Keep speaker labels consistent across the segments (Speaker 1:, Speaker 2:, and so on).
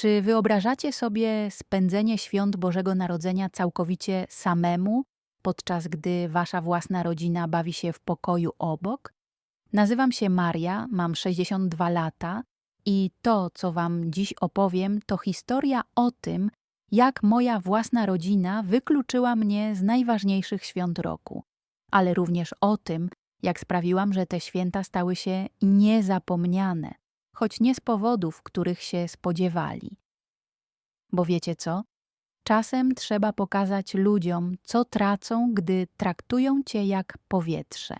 Speaker 1: Czy wyobrażacie sobie spędzenie świąt Bożego Narodzenia całkowicie samemu, podczas gdy wasza własna rodzina bawi się w pokoju obok? Nazywam się Maria, mam 62 lata i to, co wam dziś opowiem, to historia o tym, jak moja własna rodzina wykluczyła mnie z najważniejszych świąt roku, ale również o tym, jak sprawiłam, że te święta stały się niezapomniane, choć nie z powodów, których się spodziewali. Bo wiecie co? Czasem trzeba pokazać ludziom, co tracą, gdy traktują cię jak powietrze.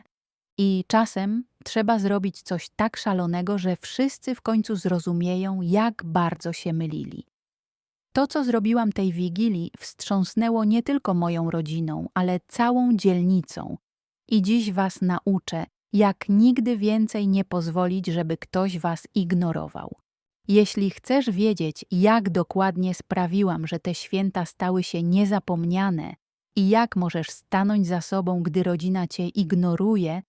Speaker 1: I czasem trzeba zrobić coś tak szalonego, że wszyscy w końcu zrozumieją, jak bardzo się mylili. To, co zrobiłam tej wigilii, wstrząsnęło nie tylko moją rodziną, ale całą dzielnicą. I dziś was nauczę, jak nigdy więcej nie pozwolić, żeby ktoś was ignorował. Jeśli chcesz wiedzieć, jak dokładnie sprawiłam, że te święta stały się niezapomniane i jak możesz stanąć za sobą, gdy rodzina cię ignoruje,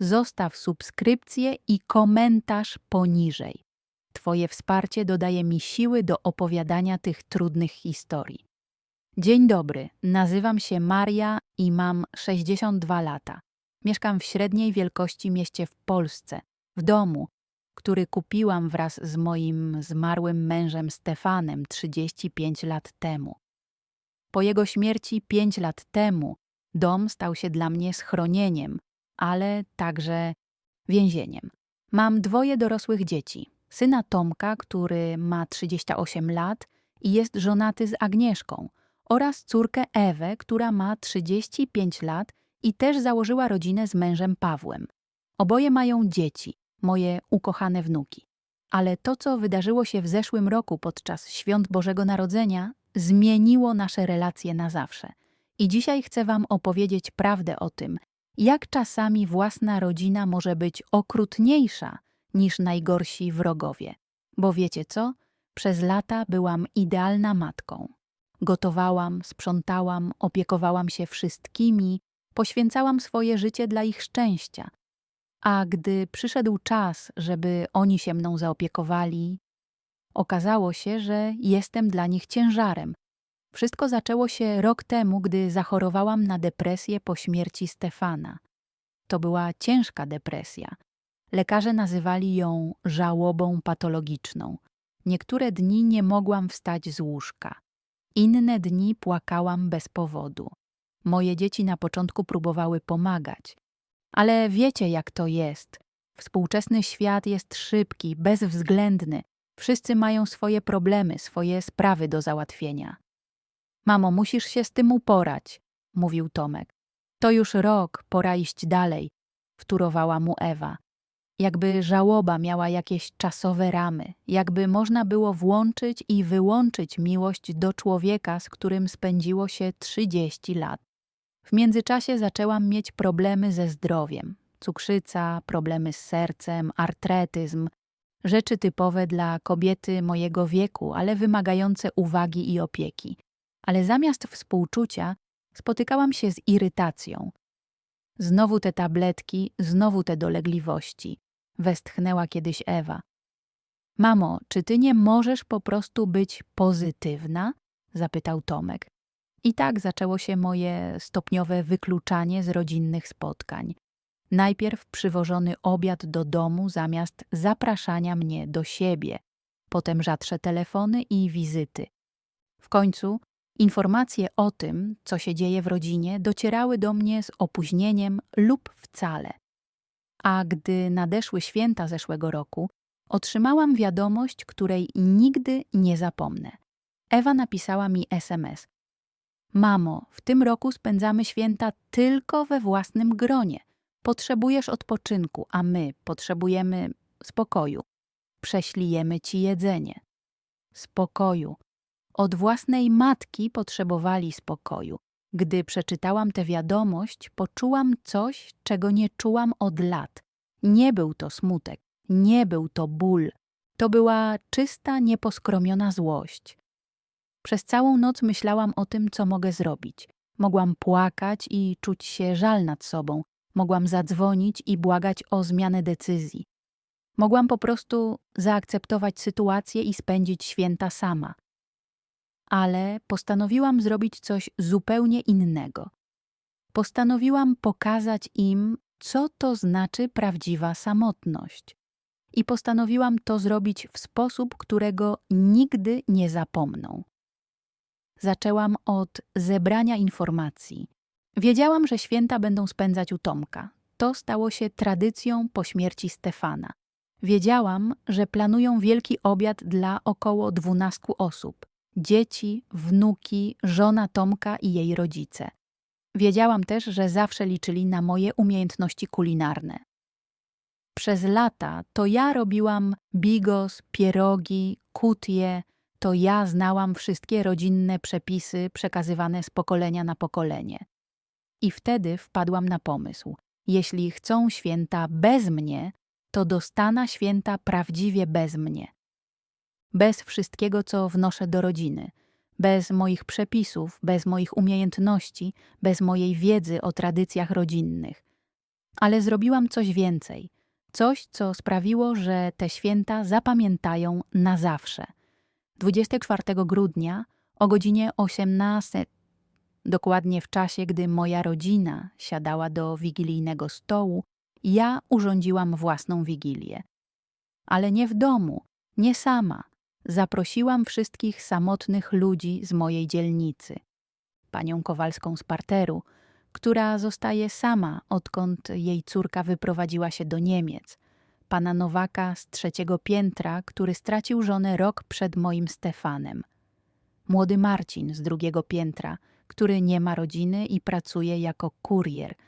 Speaker 1: zostaw subskrypcję i komentarz poniżej. Twoje wsparcie dodaje mi siły do opowiadania tych trudnych historii. Dzień dobry, nazywam się Maria i mam 62 lata. Mieszkam w średniej wielkości mieście w Polsce, w domu, który kupiłam wraz z moim zmarłym mężem Stefanem 35 lat temu. Po jego śmierci 5 lat temu dom stał się dla mnie schronieniem, ale także więzieniem. Mam dwoje dorosłych dzieci. Syna Tomka, który ma 38 lat i jest żonaty z Agnieszką, oraz córkę Ewę, która ma 35 lat i też założyła rodzinę z mężem Pawłem. Oboje mają dzieci, moje ukochane wnuki. Ale to, co wydarzyło się w zeszłym roku podczas świąt Bożego Narodzenia, zmieniło nasze relacje na zawsze. I dzisiaj chcę Wam opowiedzieć prawdę o tym, jak czasami własna rodzina może być okrutniejsza niż najgorsi wrogowie. Bo wiecie co? Przez lata byłam idealna matką. Gotowałam, sprzątałam, opiekowałam się wszystkimi, poświęcałam swoje życie dla ich szczęścia. A gdy przyszedł czas, żeby oni się mną zaopiekowali, okazało się, że jestem dla nich ciężarem. Wszystko zaczęło się rok temu, gdy zachorowałam na depresję po śmierci Stefana. To była ciężka depresja. Lekarze nazywali ją żałobą patologiczną. Niektóre dni nie mogłam wstać z łóżka. Inne dni płakałam bez powodu. Moje dzieci na początku próbowały pomagać. Ale wiecie, jak to jest. Współczesny świat jest szybki, bezwzględny. Wszyscy mają swoje problemy, swoje sprawy do załatwienia. Mamo, musisz się z tym uporać, mówił Tomek. To już rok, pora iść dalej, wtórowała mu Ewa. Jakby żałoba miała jakieś czasowe ramy, jakby można było włączyć i wyłączyć miłość do człowieka, z którym spędziło się 30 lat. W międzyczasie zaczęłam mieć problemy ze zdrowiem. Cukrzyca, problemy z sercem, artretyzm, rzeczy typowe dla kobiety mojego wieku, ale wymagające uwagi i opieki. Ale zamiast współczucia spotykałam się z irytacją. Znowu te tabletki, znowu te dolegliwości westchnęła kiedyś Ewa. Mamo, czy ty nie możesz po prostu być pozytywna? zapytał Tomek. I tak zaczęło się moje stopniowe wykluczanie z rodzinnych spotkań. Najpierw przywożony obiad do domu zamiast zapraszania mnie do siebie, potem rzadsze telefony i wizyty. W końcu informacje o tym, co się dzieje w rodzinie, docierały do mnie z opóźnieniem lub wcale. A gdy nadeszły święta zeszłego roku, otrzymałam wiadomość, której nigdy nie zapomnę. Ewa napisała mi SMS. Mamo, w tym roku spędzamy święta tylko we własnym gronie. Potrzebujesz odpoczynku, a my potrzebujemy spokoju. Prześlijemy ci jedzenie. Spokoju. Od własnej matki potrzebowali spokoju. Gdy przeczytałam tę wiadomość, poczułam coś, czego nie czułam od lat. Nie był to smutek, nie był to ból. To była czysta, nieposkromiona złość. Przez całą noc myślałam o tym, co mogę zrobić. Mogłam płakać i czuć się żal nad sobą. Mogłam zadzwonić i błagać o zmianę decyzji. Mogłam po prostu zaakceptować sytuację i spędzić święta sama. Ale postanowiłam zrobić coś zupełnie innego. Postanowiłam pokazać im, co to znaczy prawdziwa samotność. I postanowiłam to zrobić w sposób, którego nigdy nie zapomną. Zaczęłam od zebrania informacji. Wiedziałam, że święta będą spędzać u Tomka. To stało się tradycją po śmierci Stefana. Wiedziałam, że planują wielki obiad dla około 12 osób: dzieci, wnuki, żona Tomka i jej rodzice. Wiedziałam też, że zawsze liczyli na moje umiejętności kulinarne. Przez lata to ja robiłam bigos, pierogi, kutie, to ja znałam wszystkie rodzinne przepisy przekazywane z pokolenia na pokolenie. I wtedy wpadłam na pomysł: jeśli chcą święta bez mnie, to dostana święta prawdziwie bez mnie. Bez wszystkiego, co wnoszę do rodziny, bez moich przepisów, bez moich umiejętności, bez mojej wiedzy o tradycjach rodzinnych. Ale zrobiłam coś więcej, coś, co sprawiło, że te święta zapamiętają na zawsze. 24 grudnia o godzinie 18, dokładnie w czasie, gdy moja rodzina siadała do wigilijnego stołu, ja urządziłam własną wigilię. Ale nie w domu, nie sama. Zaprosiłam wszystkich samotnych ludzi z mojej dzielnicy. Panią Kowalską z parteru, która zostaje sama, odkąd jej córka wyprowadziła się do Niemiec. Pana Nowaka z trzeciego piętra, który stracił żonę rok przed moim Stefanem. Młody Marcin z drugiego piętra, który nie ma rodziny i pracuje jako kurier –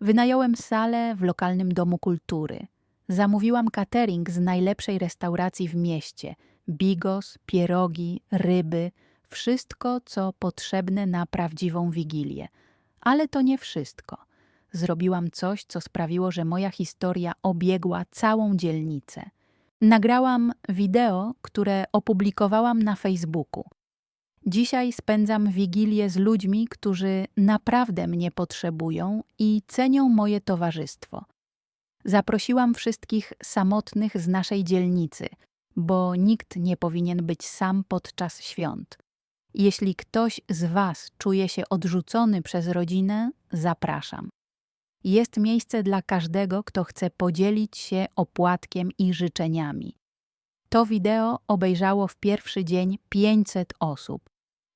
Speaker 1: Wynająłem salę w lokalnym domu kultury. Zamówiłam catering z najlepszej restauracji w mieście. Bigos, pierogi, ryby, wszystko, co potrzebne na prawdziwą wigilię. Ale to nie wszystko. Zrobiłam coś, co sprawiło, że moja historia obiegła całą dzielnicę. Nagrałam wideo, które opublikowałam na Facebooku. Dzisiaj spędzam wigilię z ludźmi, którzy naprawdę mnie potrzebują i cenią moje towarzystwo. Zaprosiłam wszystkich samotnych z naszej dzielnicy, bo nikt nie powinien być sam podczas świąt. Jeśli ktoś z Was czuje się odrzucony przez rodzinę, zapraszam. Jest miejsce dla każdego, kto chce podzielić się opłatkiem i życzeniami. To wideo obejrzało w pierwszy dzień 500 osób,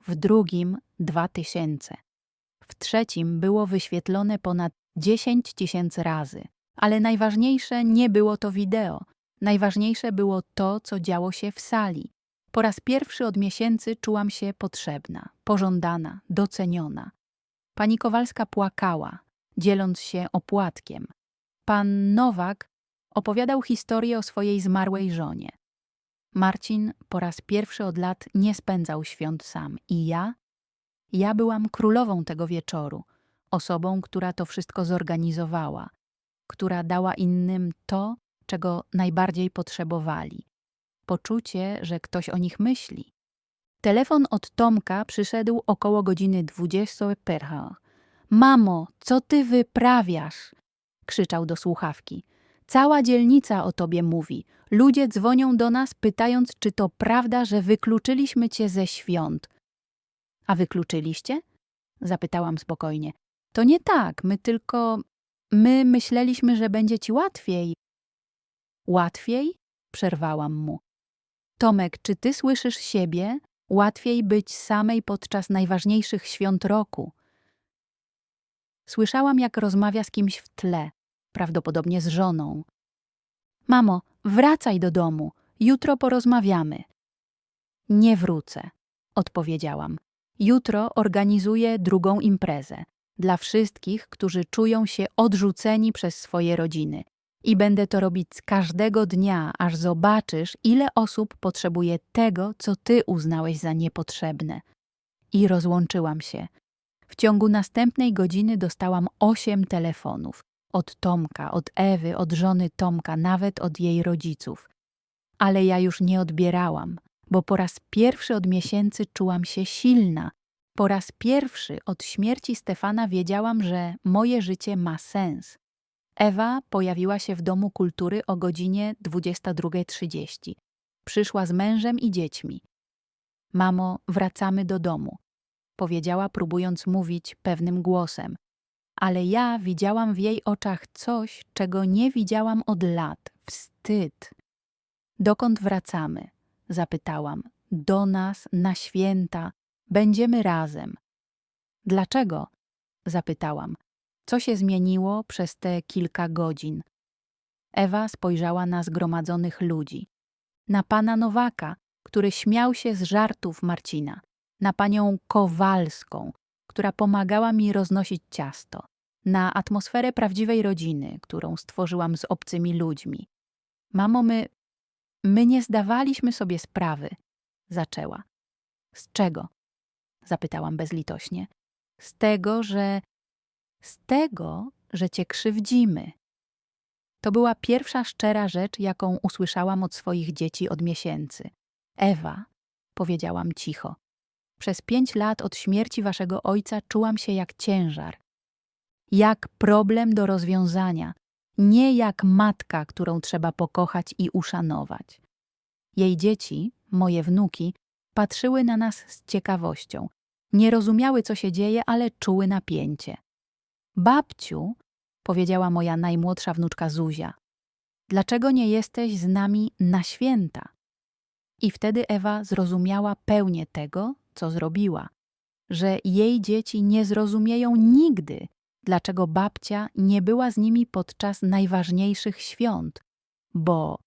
Speaker 1: w drugim 2000. W trzecim było wyświetlone ponad 10 tysięcy razy. Ale najważniejsze nie było to wideo. Najważniejsze było to, co działo się w sali. Po raz pierwszy od miesięcy czułam się potrzebna, pożądana, doceniona. Pani Kowalska płakała, dzieląc się opłatkiem. Pan Nowak opowiadał historię o swojej zmarłej żonie. Marcin po raz pierwszy od lat nie spędzał świąt sam i ja? Ja byłam królową tego wieczoru, osobą, która to wszystko zorganizowała, która dała innym to, czego najbardziej potrzebowali. Poczucie, że ktoś o nich myśli. Telefon od Tomka przyszedł około godziny 20 perha. Mamo, co ty wyprawiasz? krzyczał do słuchawki. Cała dzielnica o tobie mówi. Ludzie dzwonią do nas, pytając, czy to prawda, że wykluczyliśmy cię ze świąt. A wykluczyliście? Zapytałam spokojnie. To nie tak, my tylko. My myśleliśmy, że będzie ci łatwiej. Łatwiej? Przerwałam mu. Tomek, czy ty słyszysz siebie? Łatwiej być samej podczas najważniejszych świąt roku. Słyszałam, jak rozmawia z kimś w tle prawdopodobnie z żoną. Mamo, wracaj do domu, jutro porozmawiamy. Nie wrócę, odpowiedziałam. Jutro organizuję drugą imprezę dla wszystkich, którzy czują się odrzuceni przez swoje rodziny. I będę to robić każdego dnia, aż zobaczysz, ile osób potrzebuje tego, co ty uznałeś za niepotrzebne. I rozłączyłam się. W ciągu następnej godziny dostałam osiem telefonów. Od Tomka, od Ewy, od żony Tomka, nawet od jej rodziców. Ale ja już nie odbierałam, bo po raz pierwszy od miesięcy czułam się silna. Po raz pierwszy od śmierci Stefana wiedziałam, że moje życie ma sens. Ewa pojawiła się w Domu Kultury o godzinie 22.30. Przyszła z mężem i dziećmi. Mamo, wracamy do domu, powiedziała, próbując mówić pewnym głosem. Ale ja widziałam w jej oczach coś, czego nie widziałam od lat wstyd. Dokąd wracamy? zapytałam. Do nas, na święta. Będziemy razem. Dlaczego? zapytałam. Co się zmieniło przez te kilka godzin? Ewa spojrzała na zgromadzonych ludzi. Na pana Nowaka, który śmiał się z żartów Marcina. Na panią Kowalską, która pomagała mi roznosić ciasto. Na atmosferę prawdziwej rodziny, którą stworzyłam z obcymi ludźmi. Mamo, my. My nie zdawaliśmy sobie sprawy, zaczęła. Z czego? zapytałam bezlitośnie. Z tego, że. Z tego, że cię krzywdzimy. To była pierwsza szczera rzecz, jaką usłyszałam od swoich dzieci od miesięcy. Ewa, powiedziałam cicho. Przez pięć lat od śmierci waszego ojca czułam się jak ciężar, jak problem do rozwiązania, nie jak matka, którą trzeba pokochać i uszanować. Jej dzieci, moje wnuki, patrzyły na nas z ciekawością. Nie rozumiały, co się dzieje, ale czuły napięcie. Babciu, powiedziała moja najmłodsza wnuczka Zuzia, dlaczego nie jesteś z nami na święta? I wtedy Ewa zrozumiała pełnię tego, co zrobiła, że jej dzieci nie zrozumieją nigdy, dlaczego babcia nie była z nimi podczas najważniejszych świąt, bo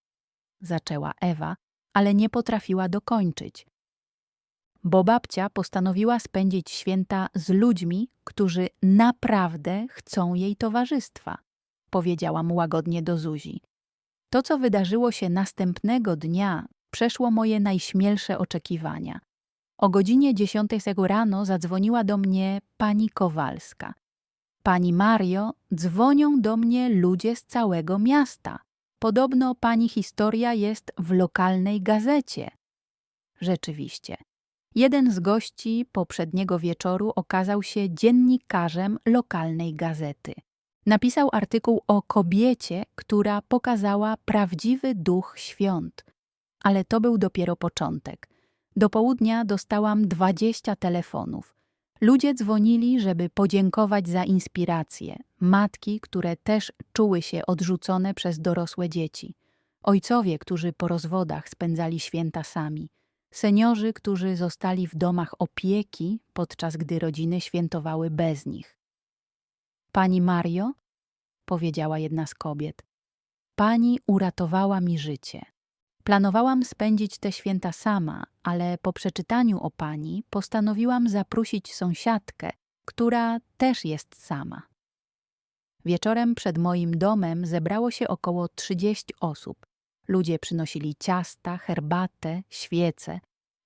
Speaker 1: zaczęła Ewa, ale nie potrafiła dokończyć. Bo babcia postanowiła spędzić święta z ludźmi, którzy naprawdę chcą jej towarzystwa, powiedziałam łagodnie do Zuzi. To, co wydarzyło się następnego dnia, przeszło moje najśmielsze oczekiwania. O godzinie dziesiątej rano zadzwoniła do mnie pani Kowalska. Pani Mario, dzwonią do mnie ludzie z całego miasta. Podobno pani historia jest w lokalnej gazecie. Rzeczywiście. Jeden z gości poprzedniego wieczoru okazał się dziennikarzem lokalnej gazety. Napisał artykuł o kobiecie, która pokazała prawdziwy duch świąt. Ale to był dopiero początek. Do południa dostałam dwadzieścia telefonów. Ludzie dzwonili, żeby podziękować za inspirację. Matki, które też czuły się odrzucone przez dorosłe dzieci. Ojcowie, którzy po rozwodach spędzali święta sami. Seniorzy, którzy zostali w domach opieki, podczas gdy rodziny świętowały bez nich. Pani Mario, powiedziała jedna z kobiet, pani uratowała mi życie. Planowałam spędzić te święta sama, ale po przeczytaniu o pani postanowiłam zaprosić sąsiadkę, która też jest sama. Wieczorem przed moim domem zebrało się około 30 osób. Ludzie przynosili ciasta, herbatę, świece.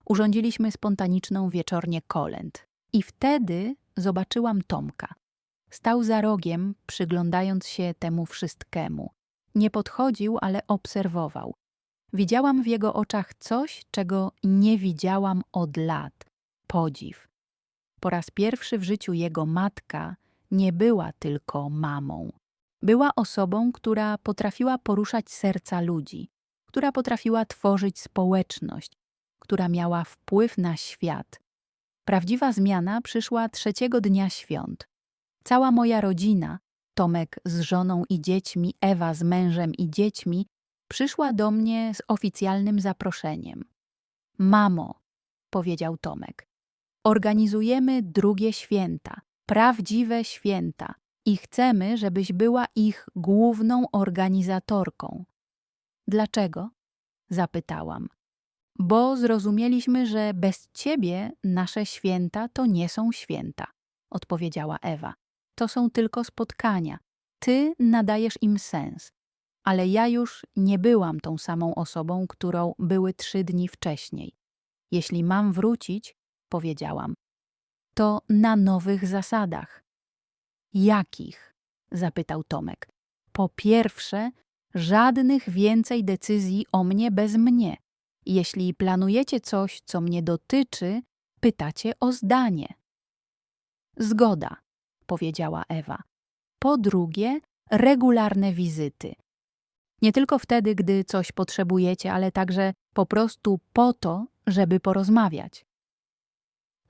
Speaker 1: Urządziliśmy spontaniczną wieczornię kolęd. I wtedy zobaczyłam Tomka. Stał za rogiem, przyglądając się temu wszystkiemu. Nie podchodził, ale obserwował. Widziałam w jego oczach coś, czego nie widziałam od lat podziw. Po raz pierwszy w życiu jego matka nie była tylko mamą. Była osobą, która potrafiła poruszać serca ludzi, która potrafiła tworzyć społeczność, która miała wpływ na świat. Prawdziwa zmiana przyszła trzeciego dnia świąt. Cała moja rodzina, Tomek z żoną i dziećmi, Ewa z mężem i dziećmi, przyszła do mnie z oficjalnym zaproszeniem. Mamo, powiedział Tomek, organizujemy drugie święta, prawdziwe święta i chcemy, żebyś była ich główną organizatorką. Dlaczego? zapytałam. Bo zrozumieliśmy, że bez ciebie nasze święta to nie są święta, odpowiedziała Ewa. To są tylko spotkania. Ty nadajesz im sens ale ja już nie byłam tą samą osobą, którą były trzy dni wcześniej. Jeśli mam wrócić, powiedziałam, to na nowych zasadach. Jakich? zapytał Tomek. Po pierwsze, żadnych więcej decyzji o mnie bez mnie. Jeśli planujecie coś, co mnie dotyczy, pytacie o zdanie. Zgoda, powiedziała Ewa. Po drugie, regularne wizyty. Nie tylko wtedy, gdy coś potrzebujecie, ale także po prostu po to, żeby porozmawiać.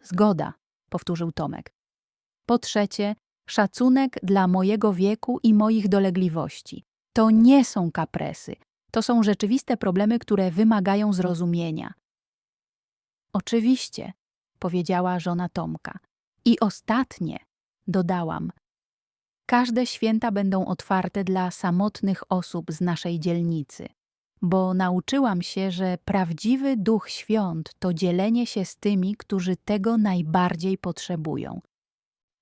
Speaker 1: Zgoda, powtórzył Tomek. Po trzecie, szacunek dla mojego wieku i moich dolegliwości. To nie są kapresy, to są rzeczywiste problemy, które wymagają zrozumienia. Oczywiście, powiedziała żona Tomka. I ostatnie, dodałam. Każde święta będą otwarte dla samotnych osób z naszej dzielnicy, bo nauczyłam się, że prawdziwy duch świąt to dzielenie się z tymi, którzy tego najbardziej potrzebują.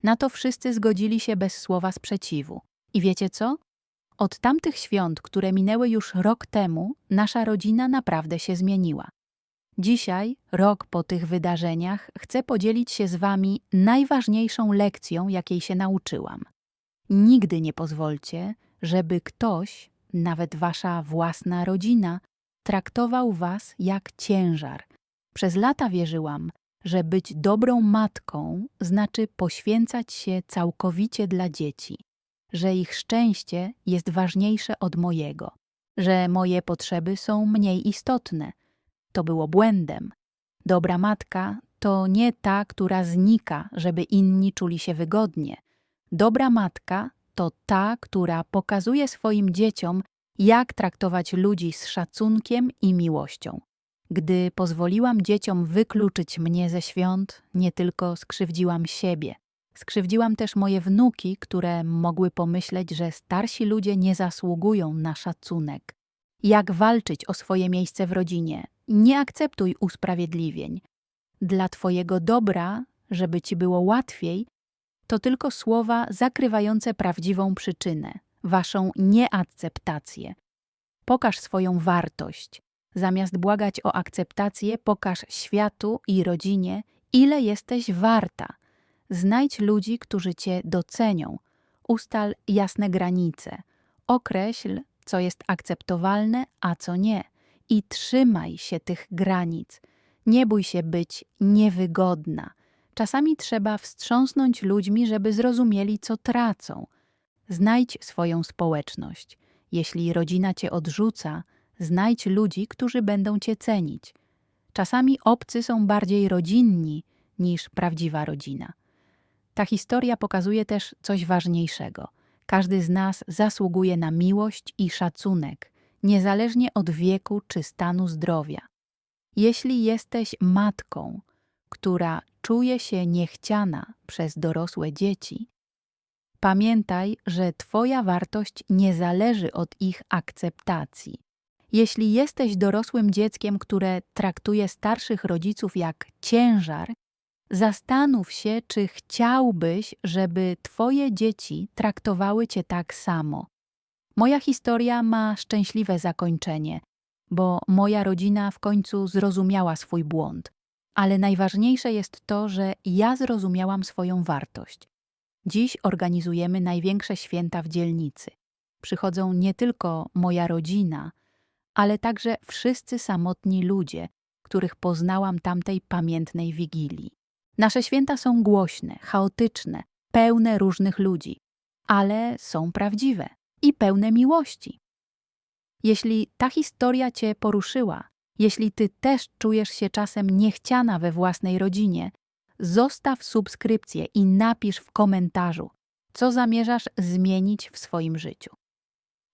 Speaker 1: Na to wszyscy zgodzili się bez słowa sprzeciwu. I wiecie co? Od tamtych świąt, które minęły już rok temu, nasza rodzina naprawdę się zmieniła. Dzisiaj, rok po tych wydarzeniach, chcę podzielić się z Wami najważniejszą lekcją, jakiej się nauczyłam. Nigdy nie pozwólcie, żeby ktoś, nawet Wasza własna rodzina, traktował Was jak ciężar. Przez lata wierzyłam, że być dobrą matką znaczy poświęcać się całkowicie dla dzieci, że ich szczęście jest ważniejsze od mojego, że moje potrzeby są mniej istotne. To było błędem. Dobra matka to nie ta, która znika, żeby inni czuli się wygodnie. Dobra matka to ta, która pokazuje swoim dzieciom, jak traktować ludzi z szacunkiem i miłością. Gdy pozwoliłam dzieciom wykluczyć mnie ze świąt, nie tylko skrzywdziłam siebie, skrzywdziłam też moje wnuki, które mogły pomyśleć, że starsi ludzie nie zasługują na szacunek. Jak walczyć o swoje miejsce w rodzinie? Nie akceptuj usprawiedliwień. Dla Twojego dobra, żeby Ci było łatwiej, to tylko słowa zakrywające prawdziwą przyczynę, Waszą nieakceptację. Pokaż swoją wartość. Zamiast błagać o akceptację, pokaż światu i rodzinie, ile jesteś warta. Znajdź ludzi, którzy cię docenią. Ustal jasne granice. Określ, co jest akceptowalne, a co nie. I trzymaj się tych granic. Nie bój się być niewygodna. Czasami trzeba wstrząsnąć ludźmi, żeby zrozumieli, co tracą. Znajdź swoją społeczność. Jeśli rodzina cię odrzuca, Znajdź ludzi, którzy będą cię cenić. Czasami obcy są bardziej rodzinni niż prawdziwa rodzina. Ta historia pokazuje też coś ważniejszego. Każdy z nas zasługuje na miłość i szacunek, niezależnie od wieku czy stanu zdrowia. Jeśli jesteś matką, która czuje się niechciana przez dorosłe dzieci, pamiętaj, że Twoja wartość nie zależy od ich akceptacji. Jeśli jesteś dorosłym dzieckiem, które traktuje starszych rodziców jak ciężar, zastanów się, czy chciałbyś, żeby Twoje dzieci traktowały Cię tak samo. Moja historia ma szczęśliwe zakończenie, bo moja rodzina w końcu zrozumiała swój błąd. Ale najważniejsze jest to, że ja zrozumiałam swoją wartość. Dziś organizujemy największe święta w dzielnicy. Przychodzą nie tylko moja rodzina, ale także wszyscy samotni ludzie, których poznałam tamtej pamiętnej wigilii. Nasze święta są głośne, chaotyczne, pełne różnych ludzi, ale są prawdziwe i pełne miłości. Jeśli ta historia Cię poruszyła, jeśli Ty też czujesz się czasem niechciana we własnej rodzinie, zostaw subskrypcję i napisz w komentarzu, co zamierzasz zmienić w swoim życiu.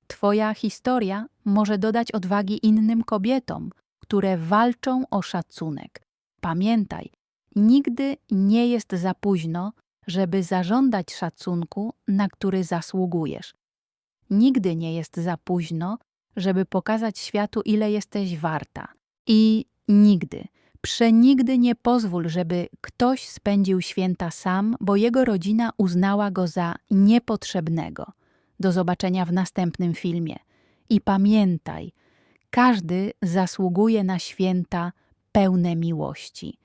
Speaker 1: Twoja historia może dodać odwagi innym kobietom, które walczą o szacunek. Pamiętaj, nigdy nie jest za późno, żeby zażądać szacunku, na który zasługujesz. Nigdy nie jest za późno, żeby pokazać światu, ile jesteś warta. I nigdy, przenigdy nie pozwól, żeby ktoś spędził święta sam, bo jego rodzina uznała go za niepotrzebnego. Do zobaczenia w następnym filmie. I pamiętaj, każdy zasługuje na święta pełne miłości.